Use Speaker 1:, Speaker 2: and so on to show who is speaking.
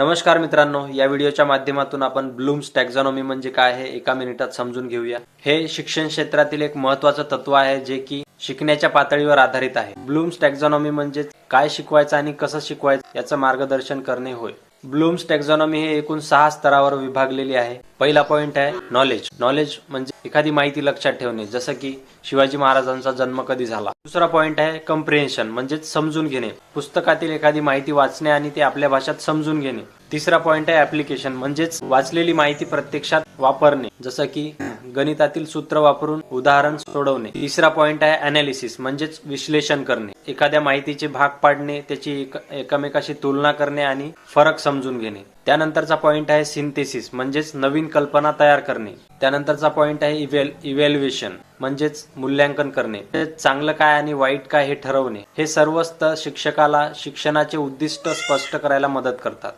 Speaker 1: नमस्कार मित्रांनो या व्हिडिओच्या माध्यमातून आपण ब्लूम्स टॅक्झॉनॉमी म्हणजे काय हे एका मिनिटात समजून घेऊया. हे शिक्षण क्षेत्रातील एक महत्वाचं तत्व आहे जे की शिकण्याच्या पातळीवर आधारित आहे. ब्लूम्स टॅक्झॉनॉमी म्हणजे काय शिकवायचं आणि कसं शिकवायचं याचं मार्गदर्शन करणे होय. ब्लूम्स टेक्झॉनॉमी हे एकूण सहा स्तरावर विभागलेली आहे. पहिला पॉइंट आहे नॉलेज नॉलेज म्हणजे एखादी माहिती लक्षात ठेवणे जसं की शिवाजी महाराजांचा जन्म कधी झाला. दुसरा पॉइंट आहे कम्प्रिहेन्शन म्हणजेच समजून घेणे. पुस्तकातील एखादी माहिती वाचणे आणि ते आपल्या भाषेत समजून घेणे. तिसरा पॉइंट आहे ऍप्लिकेशन म्हणजेच वाचलेली माहिती प्रत्यक्षात वापरणे जसं की गणितातील सूत्र वापरून उदाहरण सोडवणे. तिसरा पॉइंट आहे अनालिसिस म्हणजेच विश्लेषण करणे. एखाद्या माहितीचे भाग पाडणे त्याची एकमेकाशी तुलना करणे आणि फरक समजून घेणे. त्यानंतरचा पॉइंट आहे सिंथेसिस म्हणजेच नवीन कल्पना तयार करणे. त्यानंतरचा पॉइंट आहे इव्हॅल इव्हॅल्युएशन म्हणजेच मूल्यांकन करणे. चांगलं काय आणि वाईट काय हे ठरवणे. हे सर्व शिक्षकाला शिक्षणाचे उद्दिष्ट स्पष्ट करायला मदत करतात.